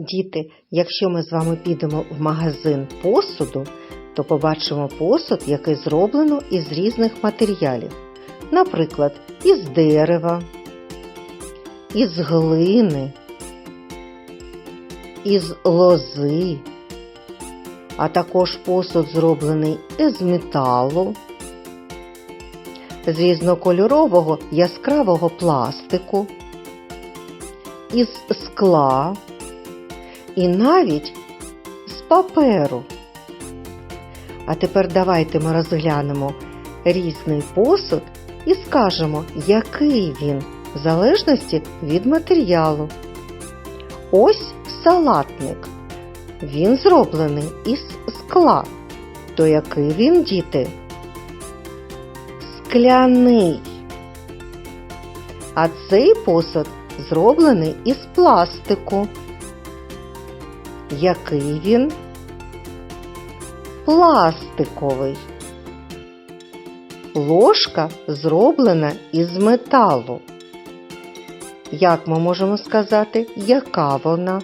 Діти, якщо ми з вами підемо в магазин посуду, то побачимо посуд, який зроблено із різних матеріалів. Наприклад, із дерева, із глини, із лози, а також посуд зроблений із металу, з різнокольорового яскравого пластику, із скла і навіть з паперу. А тепер давайте ми розглянемо різний посуд і скажемо, який він в залежності від матеріалу. Ось салатник. Він зроблений із скла. То який він, діти? Скляний. А цей посуд зроблений із пластику. Який він? Пластиковий. Ложка зроблена із металу. Як ми можемо сказати, яка вона?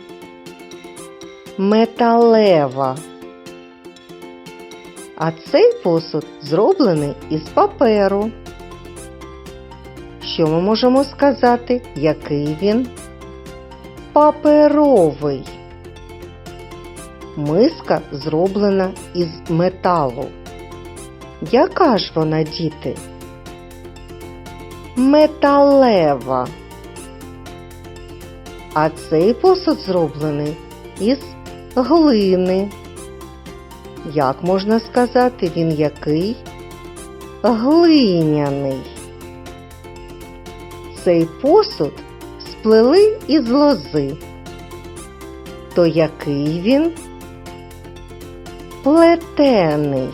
Металева. А цей посуд зроблений із паперу. Що ми можемо сказати, який він? Паперовий. Миска зроблена із металу. Яка ж вона, діти? Металева. А цей посуд зроблений із глини. Як можна сказати, він який? Глиняний. Цей посуд сплели із лози. То який він? Плетений.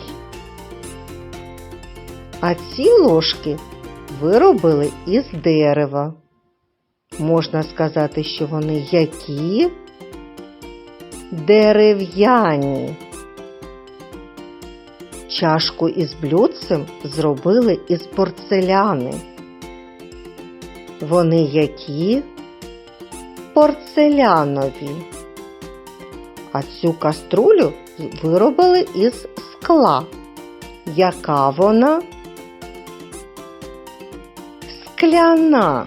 А ці ложки виробили із дерева. Можна сказати, що вони які? Дерев'яні. Чашку із блюдцем зробили із порцеляни. Вони які? Порцелянові. А цю каструлю виробили із скла. Яка вона? Скляна.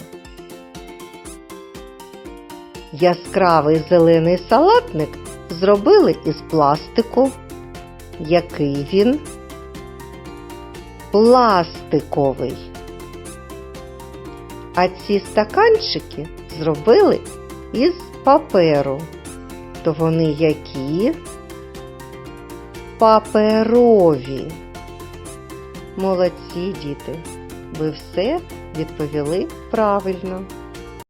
Яскравий зелений салатник зробили із пластику. Який він? Пластиковий. А ці стаканчики зробили із паперу. То вони які? Паперові. Молодці, діти. Ви все відповіли правильно.